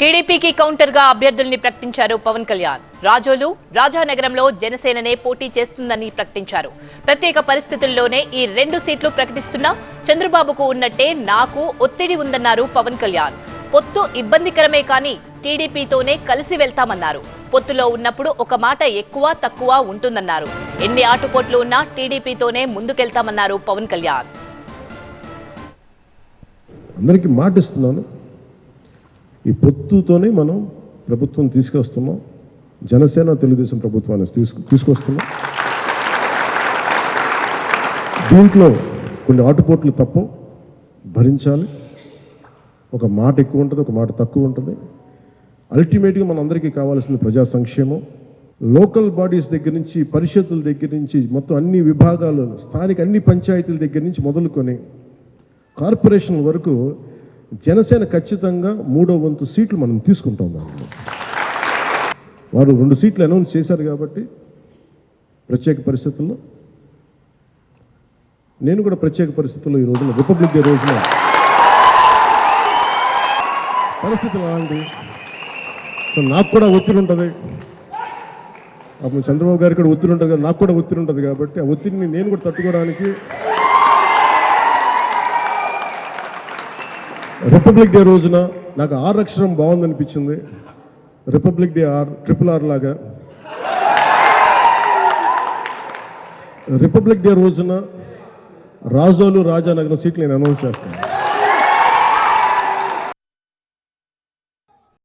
టీడీపీకి కౌంటర్గా అభ్యర్థుల్ని ప్రకటించారు పవన్ కళ్యాణ్. రాజోలు రాజానగరంలో జనసేననే పోటీ చేస్తుందని ప్రకటించారు. ప్రత్యేక పరిస్థితుల్లోనే ఈ రెండు సీట్లు ప్రకటిస్తున్నా చంద్రబాబుకు ఉన్నట్టే నాకు ఒత్తిడి ఉందన్నారు పవన్ కళ్యాణ్. పొత్తు ఇబ్బందికరమే కానీ టీడీపీతోనే కలిసి వెళ్తామన్నారు. పొత్తులో ఉన్నప్పుడు ఒక మాట ఎక్కువ తక్కువ ఉంటుందన్నారు. ఎన్ని ఆటుపోట్లు ఉన్నా టీడీపీతోనే ముందుకెళ్తామన్నారు పవన్ కళ్యాణ్. అందరికీ మాట ఇస్తున్నాను ఈ పొత్తుతోనే మనం ప్రభుత్వం తీసుకొస్తున్నాం. జనసేన తెలుగుదేశం ప్రభుత్వాన్ని తీసుకు తీసుకొస్తున్నాం. దీంట్లో కొన్ని ఆటుపోట్లు తప్పు భరించాలి. ఒక మాట ఎక్కువ ఉంటుంది ఒక మాట తక్కువ ఉంటుంది. అల్టిమేట్గా మనందరికీ కావాల్సింది ప్రజా సంక్షేమం. లోకల్ బాడీస్ దగ్గర నుంచి పరిషత్తుల దగ్గర నుంచి మొత్తం అన్ని విభాగాలు స్థానిక అన్ని పంచాయతీల దగ్గర నుంచి మొదలుకొని కార్పొరేషన్ వరకు జనసేన ఖచ్చితంగా మూడో వంతు సీట్లు మనం తీసుకుంటాం దాంట్లో. వారు రెండు సీట్లు అనౌన్స్ చేశారు కాబట్టి ప్రత్యేక పరిస్థితుల్లో నేను కూడా ప్రత్యేక పరిస్థితుల్లో ఈ రోజున రిపబ్లిక్ డే రోజున పరిస్థితులు అలాంటి సో నాకు కూడా ఒత్తిడి ఉంటుంది. అప్పుడు చంద్రబాబు గారికి కూడా ఒత్తిడి ఉంటుంది నాకు కూడా ఒత్తిడి ఉంటుంది కాబట్టి ఆ ఒత్తిడిని నేను కూడా తట్టుకోవడానికి రిపబ్లిక్ డే రోజున నాకు ఆర్ అక్షరం బాగుందనిపించింది. Republic day R triple R లాగా. రిపబ్లిక్ డే రోజున రాజోలు రాజానగరం సీట్లు నేను అనౌన్స్ చేస్తాను.